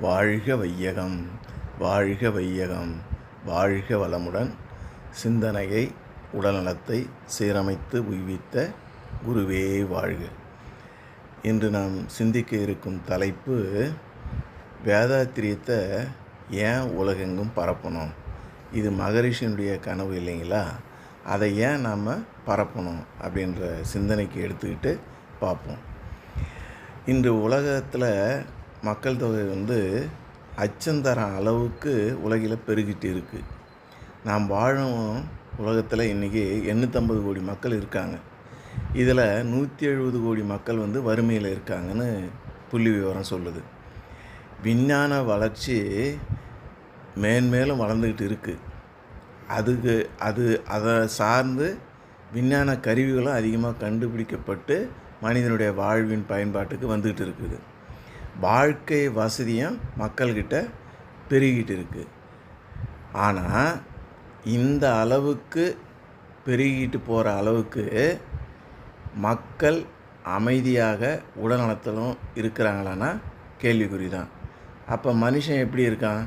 வாழ்க வையகம் வாழ்க வையகம் வாழ்க வளமுடன் சிந்தனையை உடல்நலத்தை சீரமைத்து உய்வித்த குருவே வாழ்க. இன்று நாம் சிந்திக்க இருக்கும் தலைப்பு வேதாத்திரியத்தை ஏன் உலகெங்கும் பரப்பணும்? இது மகரிஷியனுடைய கனவு இல்லைங்களா? அதை ஏன் நாம் பரப்பணும் அப்படின்ற சிந்தனைக்கு எடுத்துக்கிட்டு பார்ப்போம். இன்று உலகத்தில் மக்கள் தொகை வந்து அச்சந்தர அளவுக்கு உலகில் பெருகிட்டு இருக்குது நாம் வாழும் உலகத்தில் இன்றைக்கி எண்ணூற்றம்பது கோடி மக்கள் இருக்காங்க. இதில் நூற்றி எழுபது கோடி மக்கள் வந்து வறுமையில் இருக்காங்கன்னு புள்ளி விவரம் சொல்லுது. விஞ்ஞான வளர்ச்சி மேன்மேலும் வளர்ந்துக்கிட்டு இருக்குது அதுக்கு அது அதை சார்ந்து விஞ்ஞான கருவிகளும் அதிகமாக கண்டுபிடிக்கப்பட்டு மனிதனுடைய வாழ்வின் பயன்பாட்டுக்கு வந்துக்கிட்டு இருக்குது. வாழ்க்கை வசதியும் மக்கள்கிட்ட பெருகிட்டு இருக்குது ஆனால் இந்த அளவுக்கு பெருகிட்டு போகிற அளவுக்கு மக்கள் அமைதியாக உடல்நலத்திலும் இருக்கிறாங்களான்னா கேள்விக்குறி தான் அப்போ மனுஷன் எப்படி இருக்கான்?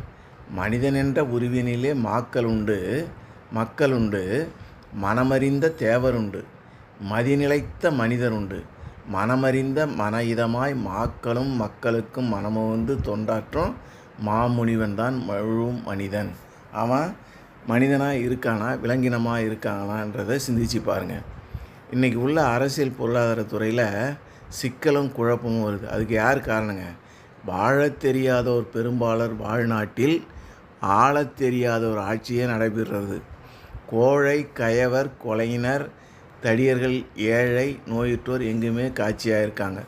மனிதன் என்ற உருவினிலே மாக்கள் உண்டு மக்கள் உண்டு மனமறிந்த தேவர் உண்டு மதிநிலைத்த மனிதர் உண்டு. மனமறிந்த மன இதமாய் மாக்களும் மக்களுக்கும் மனமுவந்து தொண்டாற்றும் மாமுனிவன் தான் முழுவும் மனிதன். அவன் மனிதனாக இருக்கானா விலங்கினமாக இருக்கானான்றதை சிந்திச்சு பாருங்கள் இன்றைக்கி உள்ள அரசியல் பொருளாதார துறையில் சிக்கலும் குழப்பமும் வருது. அதுக்கு யார் காரணங்க? வாழ தெரியாத ஒரு பெரும்பாலர் வாழ்நாட்டில் ஆளத் தெரியாத ஒரு ஆட்சியே நடைபெறுறது. கோழை கயவர் கொலையினர் தடியர்கள் ஏழை நோயுற்றோர் எங்குமே காட்சியாக இருக்காங்க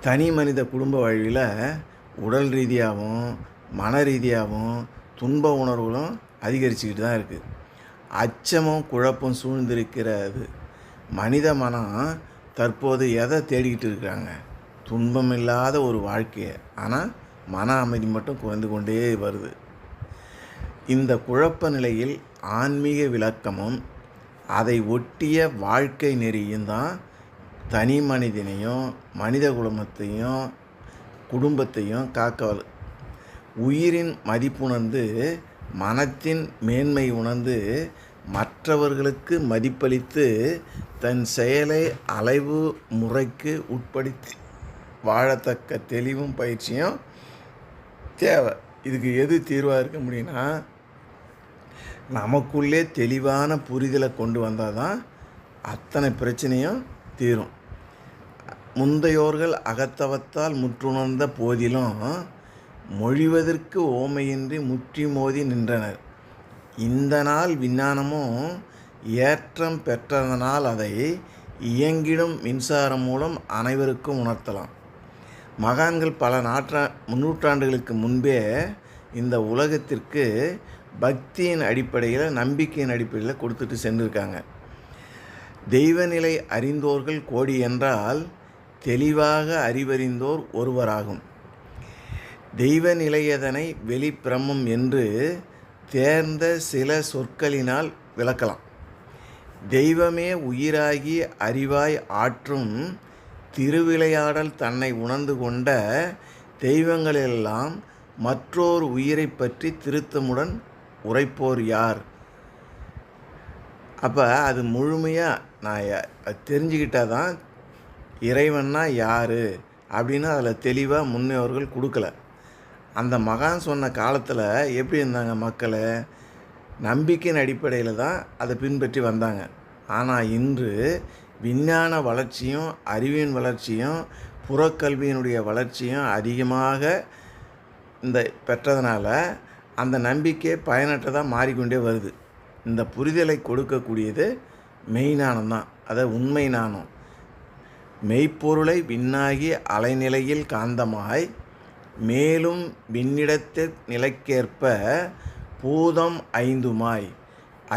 தனி மனித குடும்ப வழியில் உடல் ரீதியாகவும் மன ரீதியாகவும் துன்ப உணர்வுகளும் அதிகரிச்சுக்கிட்டு தான் இருக்குது அச்சமும் குழப்பம் சூழ்ந்திருக்கிறது. மனித மனம் தற்போது எதை தேடிக்கிட்டு இருக்கிறாங்க துன்பம் இல்லாத ஒரு வாழ்க்கையை. ஆனால் மன அமைதி மட்டும் குறைந்து கொண்டே வருது. இந்த குழப்ப நிலையில் ஆன்மீக விளக்கமும் அதை ஒட்டிய வாழ்க்கை நெறியும் தான் தனி மனிதனையும் மனித குடும்பத்தையும் குடும்பத்தையும் காக்க உயிரின் மதிப்புணர்ந்து மனத்தின் மேன்மை உணர்ந்து மற்றவர்களுக்கு மதிப்பளித்து தன் செயலை அலைவு முறைக்கு உட்படுத்தி வாழத்தக்க தெளிவும் பயிற்சியும் தேவை. இதுக்கு எது தீர்வாக இருக்க முடியும்னா நமக்குள்ளே தெளிவான புரிதலை கொண்டு வந்தால் தான் அத்தனை பிரச்சனையும் தீரும். முந்தையோர்கள் அகத்தவத்தால் முற்றுணர்ந்த போதிலும் மொழிவதற்கு ஓமையின்றி முற்றி மோதி நின்றனர். இந்த நாள் விஞ்ஞானமும் ஏற்றம் பெற்றதனால் அதை இயங்கிடும் மின்சாரம் மூலம் அனைவருக்கும் உணர்த்தலாம். மகான்கள் பல நாற்றா முன்னூற்றாண்டுகளுக்கு முன்பே இந்த உலகத்திற்கு பக்தியின் அடிப்படையில் நம்பிக்கையின் அடிப்படையில் கொடுத்துட்டு சென்றிருக்காங்க. தெய்வநிலை அறிந்தோர்கள் கோடி என்றால் தெளிவாக அறிவறிந்தோர் ஒருவராகும். தெய்வ நிலையதனை வெளிப்பிரமம் என்று தேர்ந்த சில சொற்களினால் விளக்கலாம். தெய்வமே உயிராகி அறிவாய் ஆற்றும் திருவிளையாடல் தன்னை உணர்ந்து கொண்ட தெய்வங்களெல்லாம் மற்றோர் உயிரை பற்றி திருத்தமுடன் உரைப்போர் யார்? அப்போ அது முழுமையாக நான் தெரிஞ்சுக்கிட்டால் தான் இறைவன்னா யார்? அப்படின்னு அதில் தெளிவாக முன்னோர்கள் கொடுக்கல. அந்த மகான் சொன்ன காலத்தில் எப்படி இருந்தாங்க மக்களை? நம்பிக்கையின் அடிப்படையில் தான் அதை பின்பற்றி வந்தாங்க. ஆனால் இன்று விஞ்ஞான வளர்ச்சியும் அறிவின் வளர்ச்சியும் புறக்கல்வியினுடைய வளர்ச்சியும் அதிகமாக இந்த பெற்றதுனால அந்த நம்பிக்கை பயனற்றதாக மாறிக்கொண்டே வருது. இந்த புரிதலை கொடுக்கக்கூடியது மெய்ஞானம் தான். அதை உண்மை நாணம் மெய்ப்பொருளை விண்ணாகி அலைநிலையில் காந்தமாய் மேலும் விண்ணிடத்து நிலைக்கேற்ப பூதம் ஐந்துமாய்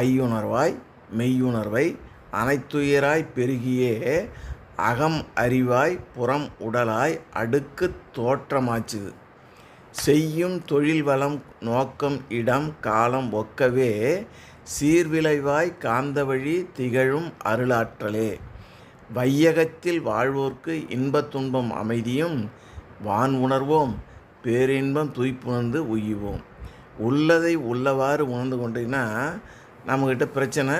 ஐயுணர்வாய் மெய்யுணர்வை அனைத்துயராய் பெருகியே அகம் அறிவாய் புறம் உடலாய் அடுக்கு தோற்றமாச்சுது. செய்யும் தொழில் வளம் நோக்கம் இடம் காலம் ஒக்கவே சீர்விளைவாய் காந்த வழி திகழும் அருளாற்றலே. வையகத்தில் வாழ்வோர்க்கு இன்பத் துன்பம் அமைதியும் வான் உணர்வோம் பேரின்பம் துய்ப்புணர்ந்து உய்வோம் உள்ளதை உள்ளவாறு உணர்ந்து கொண்டீங்கன்னா நம்மக்கிட்ட பிரச்சனை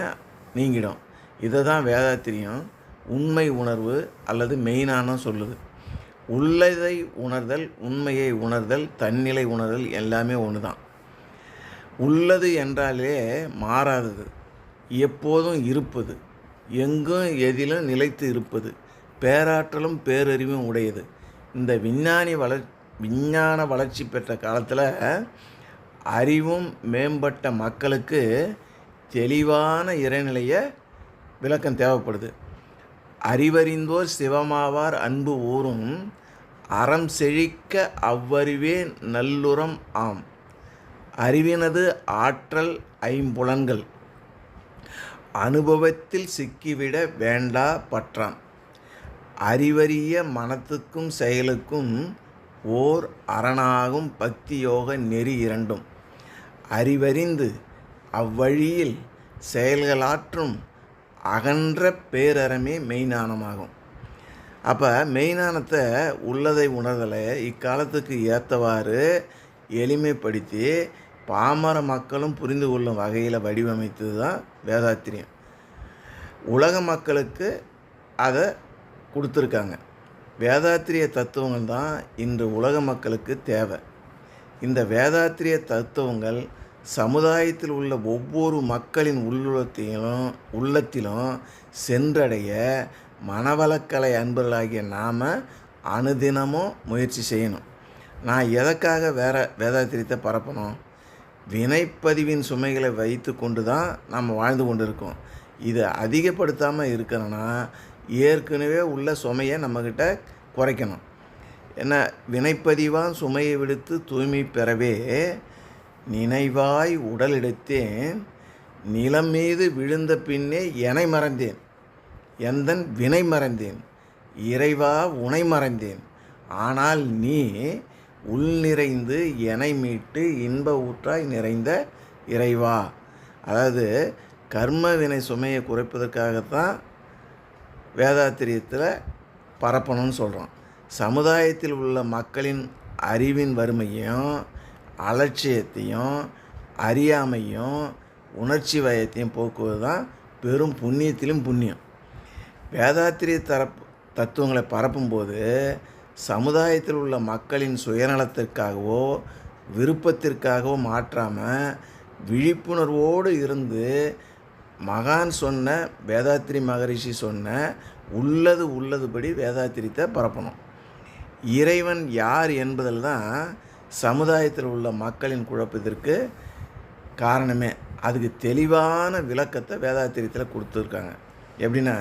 நீங்கிடும். இதை தான் வேதாத்திரியம் உண்மை உணர்வு அல்லது மெயினான சொல்லுது. உள்ளதை உணர்தல் உண்மையை உணர்தல் தன்னிலை உணர்தல் எல்லாமே ஒன்று தான் உள்ளது என்றாலே மாறாதது. எப்போதும் இருப்பது. எங்கும் எதிலும் நிலைத்து இருப்பது. பேராற்றலும் பேரறிவும் உடையது. இந்த விஞ்ஞானி வளர் விஞ்ஞான வளர்ச்சி பெற்ற காலத்தில் அறிவும் மேம்பட்ட மக்களுக்கு தெளிவான இறைநிலைய விளக்கம் தேவைப்படுது. அறிவறிந்தோர் சிவமாவார் அன்பு ஊரும் அறம் செழிக்க அவ்வறிவே நல்லுறம் ஆம். அறிவினது ஆற்றல் ஐம்புலன்கள். அனுபவத்தில் சிக்கிவிட வேண்டா பற்றான் அறிவறிய மனத்துக்கும் செயலுக்கும் ஓர் அரணாகும் பக்தியோக நெறி இரண்டும். அறிவறிந்து அவ்வழியில் செயல்களாற்றும் அகன்ற பேரறமே மெய்ஞானமாகும். அப்போ மெய்ஞானத்தை உள்ளதை உணர்தலை இக்காலத்துக்கு ஏற்றவாறு எளிமைப்படுத்தி பாமர மக்களும் புரிந்து கொள்ளும் வகையில் வடிவமைத்தது தான் வேதாத்திரியம். உலக மக்களுக்கு அதை கொடுத்துருக்காங்க. வேதாத்திரிய தத்துவங்கள் தான் இன்று உலக மக்களுக்கு தேவை. இந்த வேதாத்திரிய தத்துவங்கள் சமுதாயத்தில் உள்ள ஒவ்வொரு மக்களின் உள்ளத்திலும் உள்ளத்திலும் சென்றடைய மனவளக்கலை அன்பர்களாகிய நாம் அனுதினமும் முயற்சி செய்யணும். நான் எதற்காக வேற வேதாத்திரியத்தை பரப்பணும் வினைப்பதிவின் சுமைகளை வைத்து கொண்டு தான் நம்ம வாழ்ந்து கொண்டு இருக்கோம் இதை அதிகப்படுத்தாமல் இருக்கணும்னா ஏற்கனவே உள்ள சுமையை நம்மக்கிட்ட குறைக்கணும். என்ன? வினைப்பதிவான் சுமையை விடுத்து தூய்மை பெறவே நினைவாய் உடலெடுத்தேன் நிலம் மீது விழுந்த பின்னே எனை மறந்தேன். எந்தன் வினை மறைந்தேன்? இறைவா உனை மறைந்தேன். ஆனால் நீ உள் நிறைந்து எனை மீட்டு இன்ப ஊற்றாய் நிறைந்த இறைவா. அதாவது கர்ம வினை சுமையை குறைப்பதற்காகத்தான் வேதாத்திரியத்தில் பரப்பணும்னு சொல்கிறோம் சமுதாயத்தில் உள்ள மக்களின் அறிவின் வறுமையும் அலட்சியத்தையும் அறியாமையும் உணர்ச்சி வயத்தையும் போக்குவது தான் பெரும் புண்ணியத்திலும் புண்ணியம். வேதாத்திரிய தரப்பு தத்துவங்களை பரப்பும்போது சமுதாயத்தில் உள்ள மக்களின் சுயநலத்திற்காகவோ விருப்பத்திற்காகவோ மாற்றாமல் விழிப்புணர்வோடு இருந்து மகான் சொன்ன வேதாத்திரி மகரிஷி சொன்ன உள்ளது உள்ளதுபடி வேதாத்திரித்தை பரப்பணும். இறைவன் யார் என்பதில் தான் சமுதாயத்தில் உள்ள மக்களின் குழப்பத்திற்கு காரணமே. அதுக்கு தெளிவான விளக்கத்தை வேதாத்திரியத்தில் கொடுத்துருக்காங்க. எப்படின்னா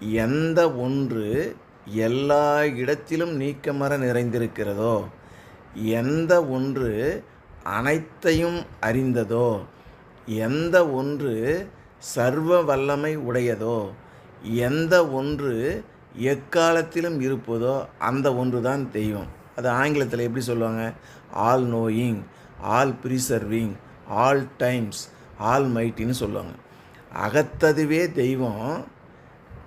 எந்த ஒன்று எல்லா இடத்திலும் நீக்கமர நிறைந்திருக்கிறதோ எந்த ஒன்று அனைத்தையும் அறிந்ததோ எந்த ஒன்று சர்வ வல்லமை உடையதோ எந்த ஒன்று எக்காலத்திலும் இருப்பதோ அந்த ஒன்று தான் தெய்வம். அது ஆங்கிலத்தில் எப்படி சொல்லுவாங்க? All knowing all preserving all times all மைட்டின்னு சொல்லுவாங்க. அகத்ததுவே தெய்வம்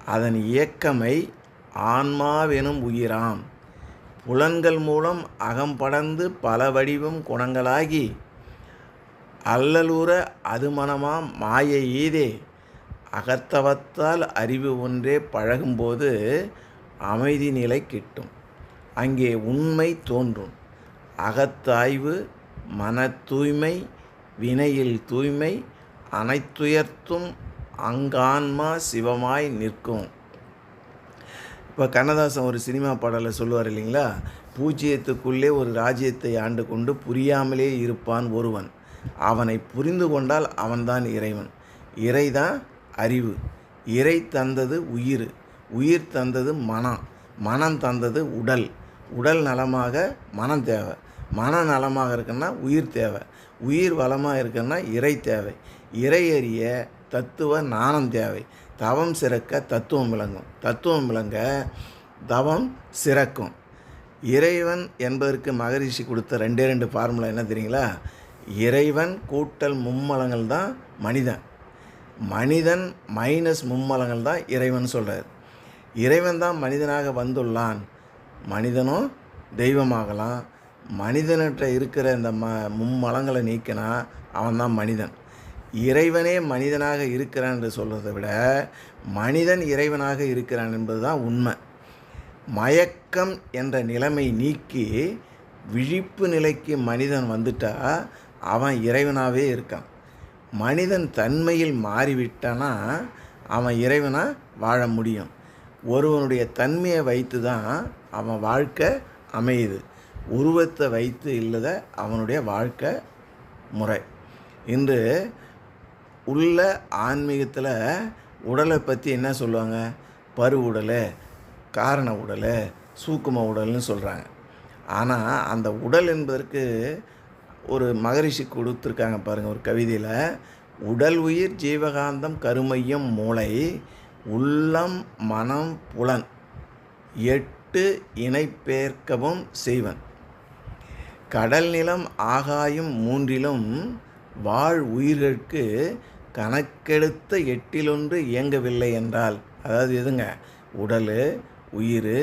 அதன் இயக்கமை ஆன்மாவெனும் உயிராம். புலன்கள் மூலம் அகம்படந்து பல வடிவம் குணங்களாகி அல்லலுற அது மனமாம் மாய ஈதே அகத்தவத்தால் அறிவு ஒன்றே பழகும்போது அமைதி நிலை கிட்டும். அங்கே உண்மை தோன்றும். அகத்தாய்வு மன தூய்மை வினையில் தூய்மை அனைத்துயர்த்தும் அங்கான்மா சிவமாய் நிற்கும். இப்போ கண்ணதாசன் ஒரு சினிமா பாடலில் சொல்லுவார் இல்லைங்களா? பூஜ்ஜியத்துக்குள்ளே ஒரு ராஜ்யத்தை ஆண்டு கொண்டு புரியாமலே இருப்பான் ஒருவன். அவனை புரிந்து கொண்டால் அவன்தான் இறைவன். இறை தான் அறிவு. இறை தந்தது உயிர். உயிர் தந்தது மனம் மனம் தந்தது உடல். உடல் நலமாக மனம் தேவை. மன நலமாக இருக்குன்னா உயிர் தேவை. உயிர் வளமாக இருக்குன்னா இறை தேவை. இறை அறிய தத்துவ ஞானம் தேவை. தவம் சிறக்க தத்துவம் விளங்கும். தத்துவம் விளங்க தவம் சிறக்கும். இறைவன் என்பதற்கு மகரிஷி கொடுத்த ரெண்டே ரெண்டு ஃபார்முலா என்ன தெரியுங்களா? இறைவன் கூட்டல் மும்மலங்கள் தான் மனிதன். மனிதன் மைனஸ் மும்மலங்கள் தான் இறைவன் சொல்கிறார் இறைவன் தான் மனிதனாக வந்துள்ளான். மனிதனும் தெய்வமாகலாம். மனிதன்கிட்ட இருக்கிற இந்த ம மும்மலங்களை நீக்கினா அவன்தான் மனிதன். இறைவனே மனிதனாக இருக்கிறான் என்று சொல்கிறதை விட மனிதன் இறைவனாக இருக்கிறான் என்பது தான் உண்மை. மயக்கம் என்ற நிலைமை நீக்கி விழிப்பு நிலைக்கு மனிதன் வந்துட்டா அவன் இறைவனாகவே இருக்கான். மனிதன் தன்மையில் மாறிவிட்டானா அவன் இறைவனாக வாழ முடியும். ஒருவனுடைய தன்மையை வைத்து தான் அவன் வாழ்க்கை அமையுது. உருவத்தை வைத்து இல்லத அவனுடைய வாழ்க்கை முறை. இன்று உள்ள ஆன்மீகத்தில் உடலை பற்றி என்ன சொல்லுவாங்க? பரு உடல் காரண உடல் சூக்கும உடல்னு சொல்கிறாங்க ஆனால் அந்த உடல் என்பதற்கு ஒரு மகரிஷி கொடுத்துருக்காங்க பாருங்கள் ஒரு கவிதையில். உடல் உயிர் ஜீவகாந்தம் கருமையம் மூளை உள்ளம் மனம் புலன் எட்டு இணைப்பேர்க்கவும் செய்வன். கடல் நிலம் ஆகாயம் மூன்றிலும் வாழ் உயிர்களுக்கு கணக்கெடுத்த எட்டிலொன்று இயங்கவில்லை என்றால் அதாவது எதுங்க? உடல் உயிர்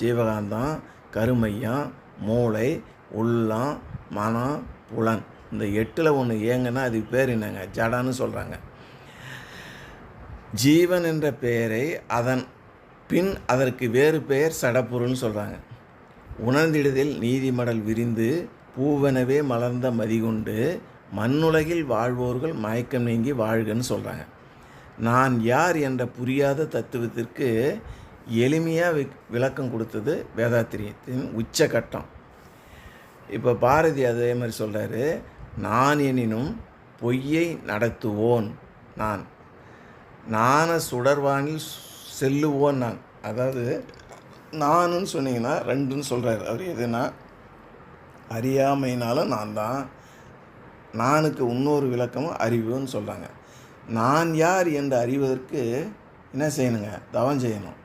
ஜீவகாந்தம் கருமையம் மூளை உள்ளம் மனம் புலன். இந்த எட்டில் ஒன்று இயங்குனா அதுக்கு பேர் என்னங்க? ஜடான்னு சொல்கிறாங்க ஜீவன் என்ற பெயரை அதன் பின் அதற்கு வேறு பெயர் சடப்பொருள்னு சொல்கிறாங்க உணர்ந்திடுதில் நீதிமடல் விரிந்து பூவெனவே மலர்ந்த மதிகொண்டு மண்ணுலகில் வாழ்வோர்கள் மயக்கம் நீங்கி வாழ்கன்னு சொல்கிறாங்க நான் யார் என்ற புரியாத தத்துவத்திற்கு எளிமையாக வி விளக்கம் கொடுத்தது வேதாத்திரியத்தின் உச்சகட்டம். இப்போ பாரதி அதே மாதிரி சொல்கிறாரு நான் எனினும் பொய்யை நடத்துவோன் நான். நான சுடர்வானில் செல்லுவோன் நான். அதாவது நானுன்னு சொன்னீங்கன்னா ரெண்டுன்னு சொல்கிறாரு அவர் எதுனா அறியாமையினாலும் நான் தான் நானுக்கு இன்னொரு விளக்கமும் அறிவுன்னு சொல்கிறாங்க நான் யார் என்று அறிவதற்கு என்ன செய்யணுங்க? தவம் செய்யணும்.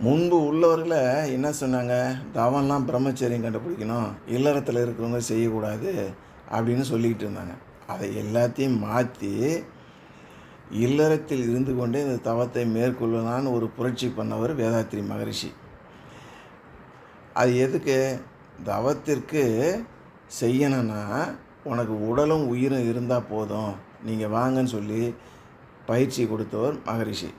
முன்பு உள்ளவர்களை என்ன சொன்னாங்க? தவம்லாம் பிரம்மச்சரியம் கண்டுபிடிக்கணும். இல்லறத்தில் இருக்கிறவங்க செய்யக்கூடாது அப்படின்னு சொல்லிக்கிட்டு இருந்தாங்க. அதை எல்லாத்தையும் மாற்றி இல்லறத்தில் இருந்து கொண்டே இந்த தவத்தை மேற்கொள்ளலான்னு ஒரு புரட்சி பண்ணவர் வேதாத்திரி மகரிஷி. அது எதுக்கு? தவத்திற்கு செய்யணும்னா உனக்கு உடலும் உயிரும் இருந்தால் போதும். நீங்கள் வாங்கன்னு சொல்லி பயிற்சி கொடுத்தவர் மகரிஷி.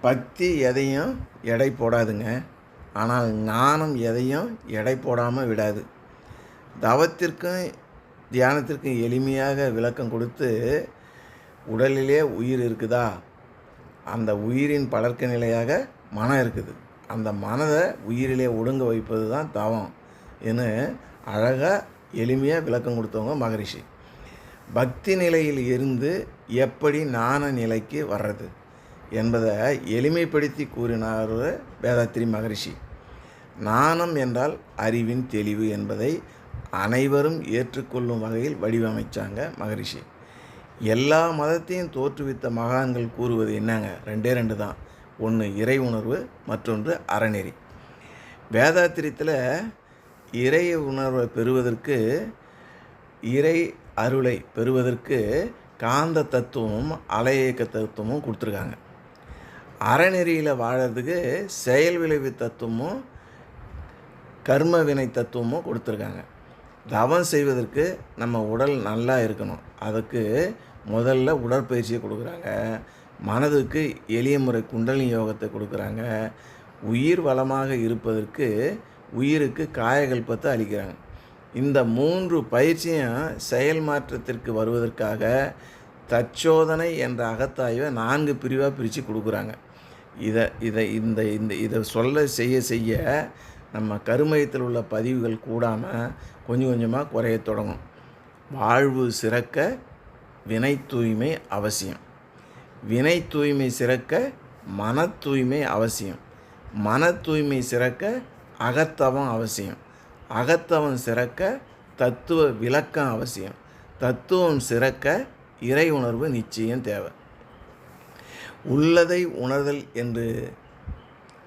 பக்தி எதையும் எடை போடாதுங்க. ஆனால் ஞானம் எதையும் எடை போடாமல் விடாது. தவத்திற்கும் தியானத்திற்கும் எளிமையாக விளக்கம் கொடுத்து உடலிலே உயிர் இருக்குதா? அந்த உயிரின் பழக்க நிலையாக மனம் இருக்குது. அந்த மனதை உயிரிலே ஒடுங்க வைப்பது தான் தவம். என்று அழகாக எளிமையாக விளக்கம் கொடுத்தவங்க மகரிஷி. பக்தி நிலையில் இருந்து எப்படி ஞான நிலைக்கு வர்றது என்பதை எளிமைப்படுத்தி கூறினார் வேதாத்திரி மகரிஷி. நாணம் என்றால் அறிவின் தெளிவு என்பதை அனைவரும் ஏற்றுக்கொள்ளும் வகையில் வடிவமைச்சாங்க மகரிஷி. எல்லா மதத்தையும் தோற்றுவித்த மகான்கள் கூறுவது என்னங்க? ரெண்டே ரெண்டு தான். ஒன்று இறை உணர்வு மற்றொன்று அறநெறி. வேதாத்திரியத்தில் இறை உணர்வை பெறுவதற்கு இறை அருளை பெறுவதற்கு காந்த தத்துவமும் அலையேக்க தத்துவமும் கொடுத்துருக்காங்க. அறநெறியில் வாழறதுக்கு செயல் விளைவு தத்துவமும் கர்ம வினை தத்துவமும் கொடுத்துருக்காங்க. தவம் செய்வதற்கு நம்ம உடல் நல்லா இருக்கணும். அதுக்கு முதல்ல உடற்பயிற்சியை கொடுக்குறாங்க. மனதுக்கு எளிய முறை குண்டலினி யோகத்தை கொடுக்குறாங்க. உயிர் வளமாக இருப்பதற்கு உயிருக்கு காயகல்பத்தை அளிக்கிறாங்க. இந்த மூன்று பயிற்சியும் செயல் மாற்றத்திற்கு வருவதற்காக தச்சோதனை என்ற அகத்தாய்வை நான்கு பிரிவாக பிரித்து கொடுக்குறாங்க. இதை இதை இந்த இந்த இதை சொல்ல செய்ய செய்ய நம்ம கருமயத்தில் உள்ள பதிவுகள் கூடாமல் கொஞ்சம் கொஞ்சமாக குறைய தொடங்கும். வாழ்வு சிறக்க வினை தூய்மை அவசியம். வினை தூய்மை சிறக்க மன தூய்மை அவசியம். மன தூய்மை சிறக்க அகத்தவம் அவசியம். அகத்தவம் சிறக்க தத்துவ விளக்கம் அவசியம். தத்துவம் சிறக்க இறை உணர்வு நிச்சயம் தேவை. உள்ளதை உணர்தல் என்று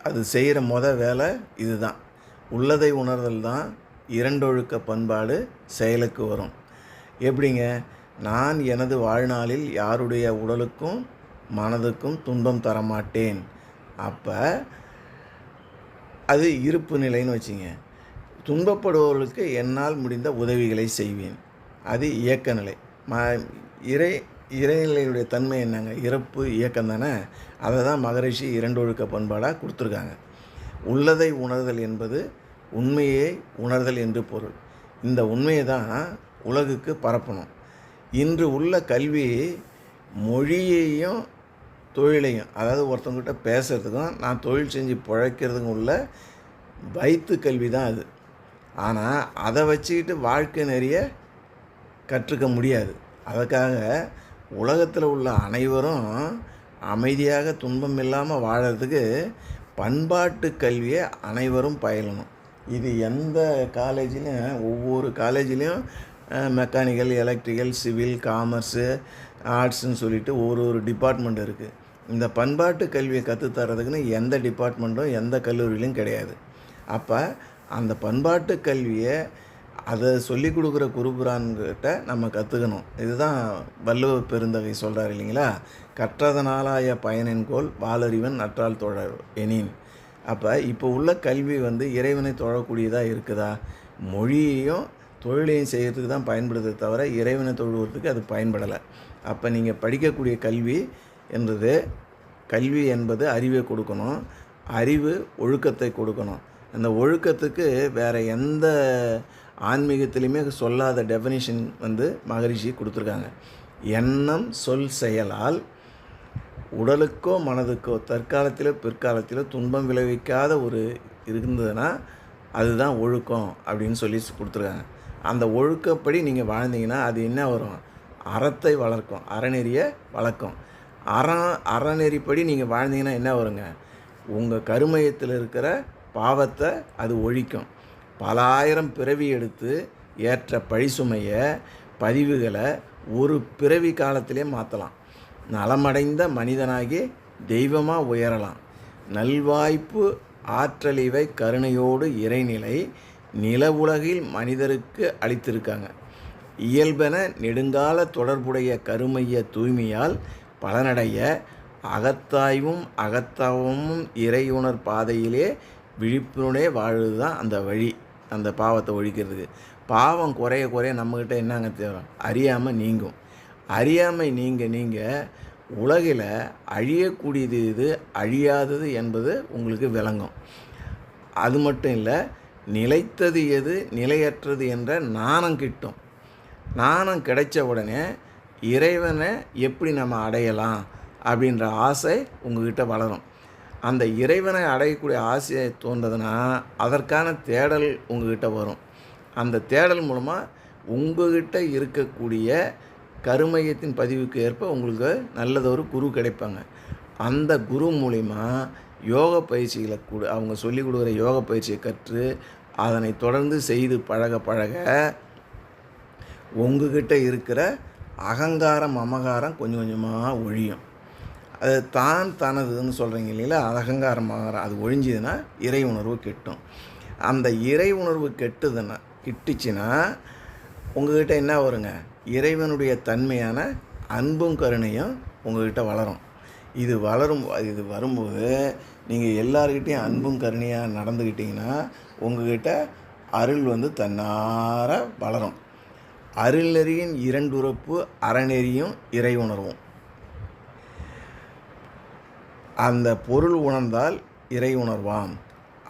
அது செய்கிற மொத வேலை இதுதான். உள்ளதை உணர்தல் தான் இரண்டொழுக்க பண்பாடு செயலுக்கு வரும். எப்படிங்க? நான் எனது வாழ்நாளில் யாருடைய உடலுக்கும் மனதுக்கும் துன்பம் தரமாட்டேன். அப்போ அது இருப்பு நிலைன்னு வச்சுங்க. துன்பப்படுபவர்களுக்கு என்னால் முடிந்த உதவிகளை செய்வேன். அது இயக்க நிலை. ம இறை இறைநிலையுடைய தன்மை என்னங்க? இறப்பு இயக்கம் தானே? அதை தான் மகரிஷி இரண்டொழுக்க பண்பாடாக கொடுத்துருக்காங்க. உள்ளதை உணர்தல் என்பது உண்மையை உணர்தல் என்று பொருள். இந்த உண்மையை தான் உலகுக்கு பரப்பணும். இன்று உள்ள கல்வி மொழியையும் தொழிலையும் அதாவது ஒருத்தவங்ககிட்ட பேசுகிறதுக்கும் நான் தொழில் செஞ்சு பிழைக்கிறதுக்கும் உள்ள வயிற்று கல்வி தான் அது. ஆனால் அதை வச்சுக்கிட்டு வாழ்க்கை நிறைய கற்றுக்க முடியாது. அதற்காக உலகத்தில் உள்ள அனைவரும் அமைதியாக துன்பம் இல்லாமல் வாழறதுக்கு பண்பாட்டு கல்வியை அனைவரும் பயிலணும். இது எந்த காலேஜ்லையும் ஒவ்வொரு காலேஜ்லேயும் மெக்கானிக்கல் எலக்ட்ரிக்கல் சிவில் காமர்ஸு ஆர்ட்ஸுன்னு சொல்லிட்டு ஒரு ஒரு டிபார்ட்மெண்ட் இருக்குது இந்த பண்பாட்டு கல்வியை கற்றுத்தரதுக்குன்னு எந்த டிபார்ட்மெண்ட்டும் எந்த கல்லூரியிலும் கிடையாது. அப்போ அந்த பண்பாட்டு கல்வியை அதை சொல்லிக் கொடுக்குற குருபுரான்கிட்ட நம்ம கற்றுக்கணும் இதுதான் வள்ளுவ பெருந்தகை சொல்கிறார் இல்லைங்களா? கற்றதனாலாய பயனென்கோல் வாலறிவன் நற்றால் தொழ எனின். அப்போ இப்போ உள்ள கல்வி வந்து இறைவனை தொழக்கூடியதாக இருக்குதா? மொழியையும் தொழிலையும் செய்கிறதுக்கு தான் பயன்படுதே தவிர இறைவனை தொழுவதுக்கு அது பயன்படலை. அப்போ நீங்கள் படிக்கக்கூடிய கல்வி என்றது கல்வி என்பது அறிவை கொடுக்கணும். அறிவு ஒழுக்கத்தை கொடுக்கணும். அந்த ஒழுக்கத்துக்கு வேறு எந்த ஆன்மீகத்திலையுமே சொல்லாத டெஃபனிஷன் வந்து மகரிஷி கொடுத்துருக்காங்க. எண்ணம் சொல் செயலால் உடலுக்கோ மனதுக்கோ தற்காலத்திலோ பிற்காலத்திலோ துன்பம் விளைவிக்காத ஒரு இருந்ததுன்னா அதுதான் ஒழுக்கம் அப்படின்னு சொல்லி கொடுத்துருக்காங்க. அந்த ஒழுக்கப்படி நீங்கள் வாழ்ந்தீங்கன்னா அது என்ன வரும்? அறத்தை வளர்க்கும். அறநெறியை வளர்க்கும். அற அறநெறிப்படி நீங்கள் வாழ்ந்தீங்கன்னா என்ன வருங்க? உங்கள் கருமையத்தில் இருக்கிற பாவத்தை அது ஒழிக்கும். பல ஆயிரம் பிறவி எடுத்து ஏற்ற பழிசுமையை பதிவுகளை ஒரு பிறவி காலத்திலே மாற்றலாம் நலமடைந்த மனிதனாகி தெய்வமாக உயரலாம். நல்வாய்ப்பு ஆற்றலிவை கருணையோடு இறைநிலை நில உலகில் மனிதருக்கு அளித்திருக்காங்க. இயல்பென நெடுங்கால தொடர்புடைய கருமைய தூய்மையால் பலனடைய அகத்தாய்வும் அகத்தாவும் இறையுணர் பாதையிலே விழிப்புணே வாழ்வது தான் அந்த வழி அந்த பாவத்தை ஒழிக்கிறதுக்கு. பாவம் குறைய குறைய நம்மக்கிட்ட என்னங்க தேவை? அறியாமல் நீங்கும். அறியாமை நீங்கள் நீங்கள் உலகில் அழியக்கூடியது இது அழியாதது என்பது உங்களுக்கு விளங்கும். அது மட்டும் இல்லை நிலைத்தது எது? நிலையற்றது என்ற நாணம் கிட்டும். நாணம் கிடைச்ச உடனே இறைவனை எப்படி நம்ம அடையலாம் அப்படின்ற ஆசை உங்ககிட்ட வளரும். அந்த இறைவனை அடையக்கூடிய ஆசையை தோன்றதுன்னா அதற்கான தேடல் உங்ககிட்ட வரும். அந்த தேடல் மூலமாக உங்ககிட்ட இருக்கக்கூடிய கருமையத்தின் பதிவுக்கு ஏற்ப உங்களுக்கு நல்லதொரு குரு கிடைப்பாங்க. அந்த குரு மூலிமா யோக பயிற்சிகளை கொடு அவங்க சொல்லிக் கொடுக்குற யோக பயிற்சியை கற்று அதனை தொடர்ந்து செய்து பழக பழக உங்ககிட்ட இருக்கிற அகங்காரம் அமகாரம் கொஞ்சம் கொஞ்சமாக ஒழியும். அது தான் தனதுன்னு சொல்கிறீங்க இல்லைங்களா? அது அகங்காரம் அமகாரம் அது ஒழிஞ்சுதுன்னா இறை உணர்வு கெட்டும். அந்த இறை உணர்வு கெட்டுதுன்னா கிட்டுச்சுன்னா உங்கள்கிட்ட என்ன வருங்க? இறைவனுடைய தன்மையான அன்பும் கருணையும் உங்கள்கிட்ட வளரும். இது வளரும் இது வரும்போது நீங்கள் எல்லாருக்கிட்டேயும் அன்பும் கருணையாக நடந்துக்கிட்டிங்கன்னா உங்கள்கிட்ட அருள் வந்து தன்னார வளரும். அருள்நெறியின் இரண்டுறப்பு அறநெறியும் இறை உணர்வும். அந்த பொருள் உணர்ந்தால் இறை உணர்வாம்.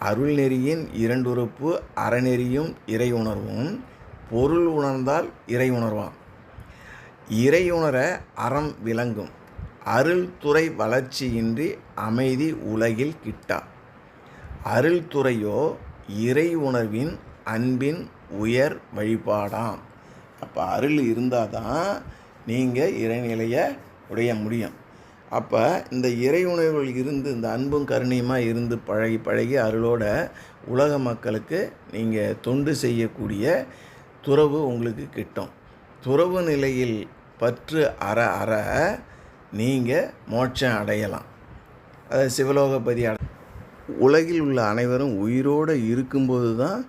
அருள்நெறியின் இரண்டுறப்பு அறநெறியும் இறை உணர்வும் பொருள் உணர்ந்தால் இறை உணர்வாம். இறை உணர அறம் விளங்கும். அருள் துறை வளர்ச்சியின்றி அமைதி உலகில் கிட்டா. அருள் துறையோ இறை உணர்வின் அன்பின் உயர் வழிபாடாம். அப்போ அருள் இருந்தால் தான் நீங்கள் இறைநிலையை உடைய முடியும். அப்போ இந்த இறை உணர்வுகள் இருந்து இந்த அன்பும் கருணையுமாக இருந்து பழகி பழகி அருளோட உலக மக்களுக்கு நீங்கள் தொண்டு செய்யக்கூடிய துறவு உங்களுக்கு கிட்டும். துறவு நிலையில் பற்று அற அற நீங்கள் மோட்சம் அடையலாம். அது சிவலோகபதி அடை உலகில் உள்ள அனைவரும் உயிரோடு இருக்கும்போது தான்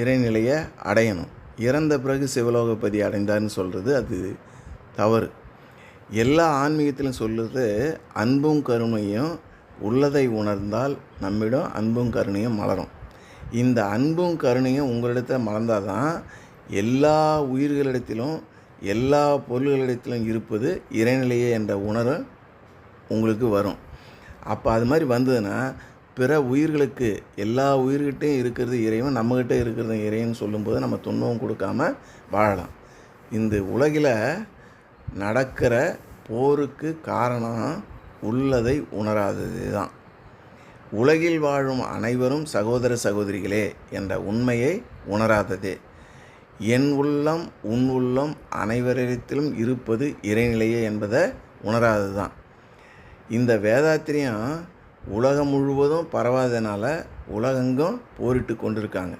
இறைநிலையை அடையணும். இறந்த பிறகு சிவலோகபதி அடைந்தார்னு சொல்கிறது அது தவறு. எல்லா ஆன்மீகத்திலும் சொல்லுறது அன்பும் கருணையும் உள்ளதை உணர்ந்தால் நம்மிடம் அன்பும் கருணையும் மலரும். இந்த அன்பும் கருணையும் உங்களிடத்தில் மலர்ந்தால் தான் எல்லா உயிர்களிடத்திலும் எல்லா பொருள்களிடத்திலும் இருப்பது இறைநிலையே என்ற உணர்வு உங்களுக்கு வரும். அப்போ அது மாதிரி வந்ததுன்னா பிற உயிர்களுக்கு எல்லா உயிர்கிட்டையும் இருக்கிறது இறைவன் நம்மக்கிட்ட இருக்கிறது இறைவன் சொல்லும்போது நம்ம துன்பம் கொடுக்காம வாழலாம். இந்த உலகில் நடக்கிற போருக்கு காரணம் உள்ளதை உணராதது தான் உலகில் வாழும் அனைவரும் சகோதர சகோதரிகளே என்ற உண்மையை உணராததே. என் உள்ளம் உன் உள்ளம் அனைவரிடத்திலும் இருப்பது இறைநிலையே என்பதை உணராதது தான் இந்த வேதாத்திரியம் உலகம் முழுவதும் பரவாதனால உலகெங்கும் போரிட்டு கொண்டிருக்காங்க.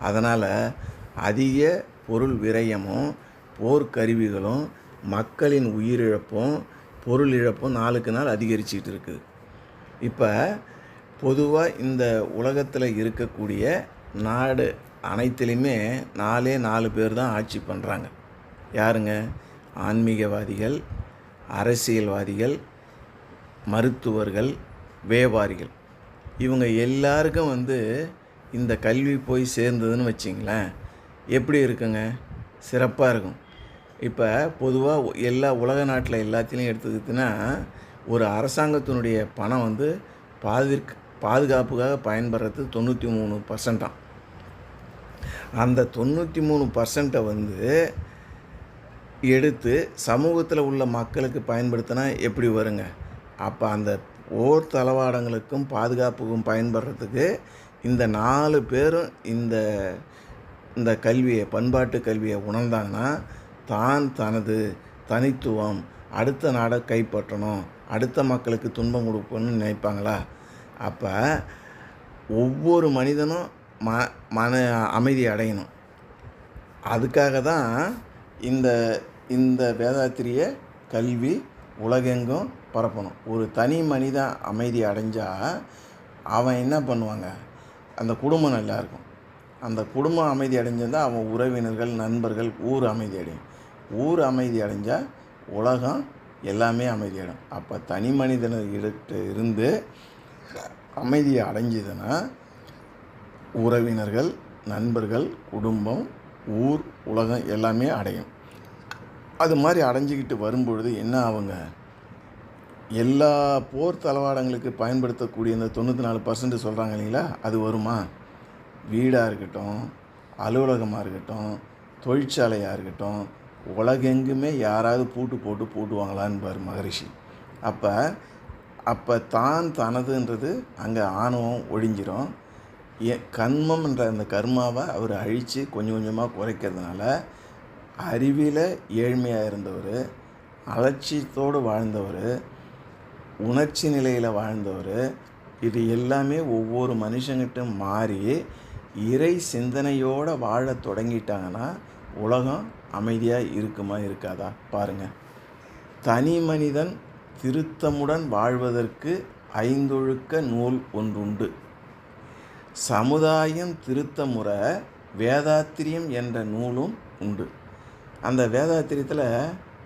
அதனால் அதிக பொருள் விரயமும் போர்க்கருவிகளும் மக்களின் உயிரிழப்பும் பொருள் இழப்பும் நாளுக்கு நாள் அதிகரிச்சிக்கிட்டு இருக்குது இப்போ பொதுவாக இந்த உலகத்தில் இருக்கக்கூடிய நாடு அனைத்துலேயுமே நாலே நாலு பேர் தான் ஆட்சி பண்ணுறாங்க யாருங்க? ஆன்மீகவாதிகள் அரசியல்வாதிகள் மருத்துவர்கள் வியாபாரிகள் இவங்க எல்லாருக்கும் வந்து இந்த கல்வி போய் சேர்ந்ததுன்னு வச்சிங்களேன். எப்படி இருக்குங்க? சிறப்பாக இருக்கும். இப்போ பொதுவாக எல்லா உலக நாட்டில் எல்லாத்திலையும் எடுத்துக்கிட்டுனா ஒரு அரசாங்கத்தினுடைய பணம் வந்து பாதிற்கு பாதுகாப்புக்காக பயன்படுறது தொண்ணூற்றி மூணு பர்சன்டாம் அந்த தொண்ணூற்றி மூணு பர்சண்ட்டை வந்து எடுத்து சமூகத்தில் உள்ள மக்களுக்கு பயன்படுத்தினா எப்படி வருங்க? அப்போ அந்த ஓர் தளவாடங்களுக்கும் பாதுகாப்புக்கும் பயன்படுறதுக்கு இந்த நாலு பேரும் இந்த இந்த கல்வியை பண்பாட்டு கல்வியை உணர்ந்தாங்கன்னா தான் தனது தனித்துவம் அடுத்த நாடை கைப்பற்றணும் அடுத்த மக்களுக்கு துன்பம் கொடுக்கணும்னு நினைப்பாங்களா? அப்போ ஒவ்வொரு மனிதனும் ம மன அமைதி அடையணும். அதுக்காக தான் இந்த இந்த வேதாத்திரிய கல்வி உலகெங்கும் பரப்பணும். ஒரு தனி மனிதன் அமைதி அடைஞ்சால் அவன் என்ன பண்ணுவாங்க? அந்த குடும்பம் நல்லா இருக்கும். அந்த குடும்பம் அமைதி அடைஞ்சிருந்தால் அவன் உறவினர்கள் நண்பர்கள் ஊர் அமைதி அடையும். ஊர் அமைதி அடைஞ்சால் உலகம் எல்லாமே அமைதி அடையும். அப்போ தனி மனிதனிட்ட இருந்து அமைதியை அடைஞ்சதுன்னா உறவினர்கள் நண்பர்கள் குடும்பம் ஊர் உலகம் எல்லாமே அடையும். அது மாதிரி அடைஞ்சிக்கிட்டு வரும்பொழுது என்ன ஆகுங்க? எல்லா போர் தளவாடங்களுக்கு பயன்படுத்தக்கூடிய இந்த தொண்ணூற்றி நாலு பர்சன்ட் சொல்கிறாங்க இல்லைங்களா? அது வருமா? வீடாக இருக்கட்டும் அலுவலகமாக இருக்கட்டும் தொழிற்சாலையாக இருக்கட்டும் உலகெங்குமே யாராவது பூட்டு போட்டு பூட்டுவாங்களான்னுபார் மகரிஷி. அப்போ அப்போ தான் தனதுன்றது அங்கே ஆணவம் ஒழிஞ்சிரும். ஏ கர்மம்ன்ற அந்த கர்மாவை அவர் அழித்து கொஞ்சம் கொஞ்சமாக குறைக்கிறதுனால அறிவியில் ஏழ்மையாக இருந்தவர் அலட்சியத்தோடு வாழ்ந்தவர் உணர்ச்சி நிலையில் வாழ்ந்தவர். இது எல்லாமே ஒவ்வொரு மனுஷங்கிட்ட மாறி இறை சிந்தனையோடு வாழ தொடங்கிட்டாங்கன்னா உலகம் அமைதியாக இருக்குமா இருக்காதா? பாருங்கள் தனி மனிதன் திருத்தமுடன் வாழ்வதற்கு ஐந்தொழுக்க நூல் ஒன்றுண்டு. சமுதாயம் திருத்த முறை வேதாத்திரியம் என்ற நூலும் உண்டு. அந்த வேதாத்திரியத்தில்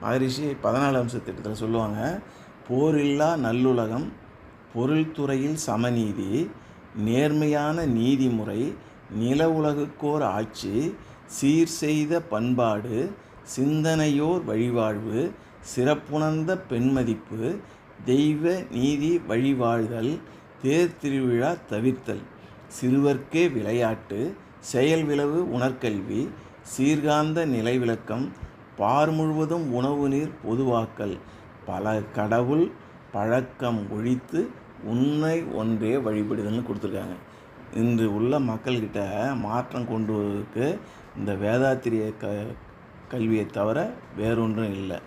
மகரிஷி பதினாலு அம்ச திட்டத்தில் சொல்லுவாங்க போரில்லா நல்லுலகம் பொருள்துறையில் சமநீதி நேர்மையான நீதிமுறை நில உலகுக்கோர் ஆட்சி சீர் செய்த பண்பாடு சிந்தனையோர் வழிவாழ்வு சிறப்புணர்ந்த பெண்மதிப்பு தெய்வ நீதி வழிவாழ்தல் தேர் திருவிழா தவிர்த்தல் சிறுவர்க்கே விளையாட்டு செயல் விளவு உணர்கல்வி சீர்காந்த நிலை விளக்கம் பார் முழுவதும் உணவு நீர் பொதுவாக்கல் பல கடவுள் பழக்கம் ஒழித்து உண்மை ஒன்றே வழிபடுதல்னு கொடுத்துருக்காங்க. இன்று உள்ள மக்கள்கிட்ட மாற்றம் கொண்டு வருவதற்கு இந்த வேதாத்திரிய க கல்வியை தவிர வேறொன்றும் இல்லை.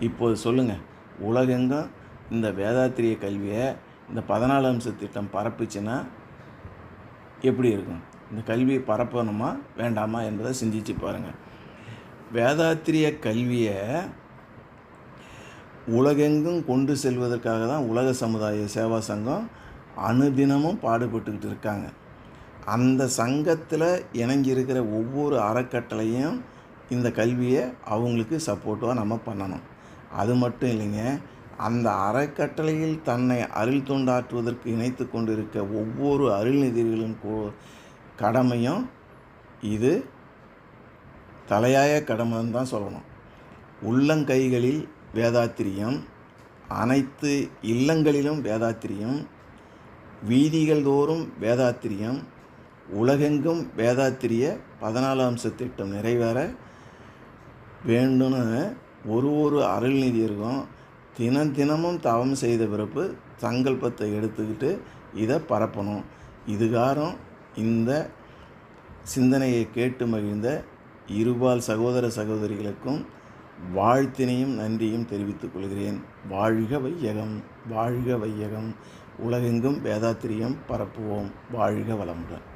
இப்போது சொல்லுங்கள் உலகெங்கும் இந்த வேதாத்திரிய கல்வியை இந்த பதினாலு அம்ச திட்டம் பரப்புச்சுன்னா எப்படி இருக்கும்? இந்த கல்வியை பரப்பணுமா வேண்டாமா என்பதை சிந்திச்சு பாருங்கள் வேதாத்திரிய கல்வியை உலகெங்கும் கொண்டு செல்வதற்காக தான் உலக சமுதாய சேவா சங்கம் அனுதினமும் பாடுபட்டுக்கிட்டு இருக்காங்க. அந்த சங்கத்தில் இணைஞ்சிருக்கிற ஒவ்வொரு அறக்கட்டளையும் இந்த கல்வியை அவங்களுக்கு சப்போர்ட்டாக நம்ம பண்ணணும். அது மட்டும் இல்லைங்க அந்த அறக்கட்டளையில் தன்னை அருள் தொண்டாற்றுவதற்கு இணைத்து கொண்டிருக்க ஒவ்வொரு அருள்நிதிகளும் கடமையும் இது தலையாய கடமைன்னு தான் சொல்லணும். உள்ளங்கைகளில் வேதாத்திரியம். அனைத்து இல்லங்களிலும் வேதாத்திரியம். வீதிகள் தோறும் வேதாத்திரியம். உலகெங்கும் வேதாத்திரிய பதினாலு அம்ச திட்டம் நிறைவேற வேண்டும்னு ஒரு ஒரு அருள்நிதியருக்கும் தினம் தினமும் தவம் செய்த பிறப்பு சங்கல்பத்தை எடுத்துக்கிட்டு இதை பரப்பணும். இதுகாரம் இந்த சிந்தனையை கேட்டு மகிழ்ந்த இருபால் சகோதர சகோதரிகளுக்கும் வாழ்த்தினையும் நன்றியும் தெரிவித்துக் கொள்கிறேன். வாழ்க வையகம் வாழ்க வையகம் உலகெங்கும் வேதாத்திரியம் பரப்புவோம். வாழ்க வளமுடன்.